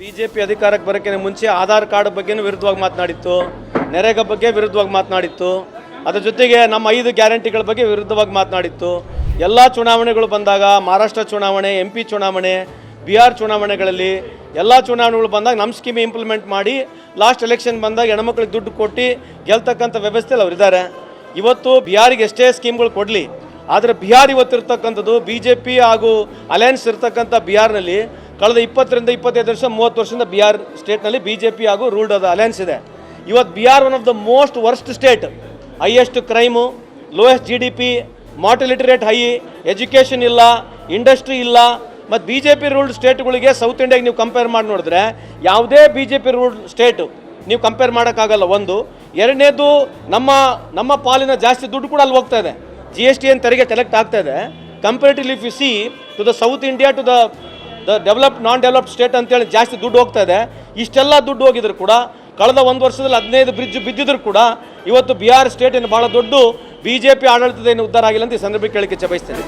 BJP ಅಧಿಕಾರಕ್ಕೆ ಬರೋಕ್ಕಿಂತ ಮುಂಚೆ ಆಧಾರ್ ಕಾರ್ಡ್ ಬಗ್ಗೆನೂ ವಿರುದ್ಧವಾಗಿ ಮಾತನಾಡಿತ್ತು, ನೆರೆಗ ಬಗ್ಗೆ ವಿರುದ್ಧವಾಗಿ ಮಾತನಾಡಿತ್ತು, ಅದರ ಜೊತೆಗೆ ನಮ್ಮ ಐದು ಗ್ಯಾರಂಟಿಗಳ ಬಗ್ಗೆ ವಿರುದ್ಧವಾಗಿ ಮಾತನಾಡಿತ್ತು. ಎಲ್ಲ ಚುನಾವಣೆಗಳು ಬಂದಾಗ, ಮಹಾರಾಷ್ಟ್ರ ಚುನಾವಣೆ ಎಂ ಚುನಾವಣೆ ಬಿಹಾರ್ ಚುನಾವಣೆಗಳಲ್ಲಿ ಎಲ್ಲ ಚುನಾವಣೆಗಳು ಬಂದಾಗ ನಮ್ಮ ಸ್ಕೀಮ್ ಇಂಪ್ಲಿಮೆಂಟ್ ಮಾಡಿ ಲಾಸ್ಟ್ ಎಲೆಕ್ಷನ್ ಬಂದಾಗ ಹೆಣ್ಮಕ್ಳಿಗೆ ದುಡ್ಡು ಕೊಟ್ಟು ಗೆಲ್ತಕ್ಕಂಥ ವ್ಯವಸ್ಥೆಯಲ್ಲಿ ಅವರಿದ್ದಾರೆ ಇವತ್ತು ಬಿಹಾರಿಗೆ ಎಷ್ಟೇ ಸ್ಕೀಮ್ಗಳು ಕೊಡಲಿ, ಆದರೆ ಬಿಹಾರ್ ಇವತ್ತಿರ್ತಕ್ಕಂಥದ್ದು ಬಿ ಜೆ ಪಿ ಹಾಗೂ ಅಲಯನ್ಸ್ ಇರ್ತಕ್ಕಂಥ ಬಿಹಾರ್ನಲ್ಲಿ ಕಳೆದ ಇಪ್ಪತ್ತರಿಂದ ಇಪ್ಪತ್ತೈದು ವರ್ಷ, ಮೂವತ್ತು ವರ್ಷದಿಂದ ಬಿಹಾರ್ ಸ್ಟೇಟ್ನಲ್ಲಿ ಬಿ ಜೆ ಪಿ ಹಾಗೂ ರೂಲ್ಡ್ ಆದ ಅಲಯನ್ಸ್ ಇದೆ. ಇವತ್ತು Bihar one of the most worst state highest crime lowest G D P mortality rate high education ಇಲ್ಲ ಇಂಡಸ್ಟ್ರಿ ಇಲ್ಲ. ಮತ್ತು ಬಿ ಜೆ ಪಿ ರೂಲ್ಡ್ ಸ್ಟೇಟ್ಗಳಿಗೆ ಸೌತ್ ಇಂಡಿಯಾಗೆ ನೀವು ಕಂಪೇರ್ ಮಾಡಿ ನೋಡಿದ್ರೆ, ಯಾವುದೇ B J P ruled state ನೀವು ಕಂಪೇರ್ ಮಾಡೋಕ್ಕಾಗಲ್ಲ. ಒಂದು, ಎರಡನೇದು ನಮ್ಮ ನಮ್ಮ ಪಾಲಿನ ಜಾಸ್ತಿ ದುಡ್ಡು ಕೂಡ ಅಲ್ಲಿ ಹೋಗ್ತಾ ಇದೆ. ಜಿ ಎಸ್ ಟಿ ಏನು ತೆರಿಗೆ ಕಲೆಕ್ಟ್ ಆಗ್ತಾ ಇದೆ. Comparatively if you see to the south India to the the develop non developed state ಅಂತೇಳಿ ಜಾಸ್ತಿ ದುಡ್ಡು ಹೋಗ್ತಾ ಇದೆ. ಇಷ್ಟೆಲ್ಲ ದುಡ್ಡು ಹೋಗಿದ್ರು ಕೂಡ, ಕಳೆದ ಒಂದು ವರ್ಷದಲ್ಲಿ ಹದಿನೈದು ಬ್ರಿಡ್ಜ್ ಬಿದ್ದಿದ್ರು ಕೂಡ, ಇವತ್ತು ಬಿಹಾರ್ ಸ್ಟೇಟ್ ಏನು ಭಾಳ ದೊಡ್ಡ ಬಿ ಜೆ ಪಿ ಆಡಳಿತದ ಏನು ಉದ್ಧಾರ ಆಗಿಲ್ಲ ಅಂತ ಈ ಸಂದರ್ಭಕ್ಕೆ ಕೇಳಿಕೆ ಬಯಸ್ತೇನೆ.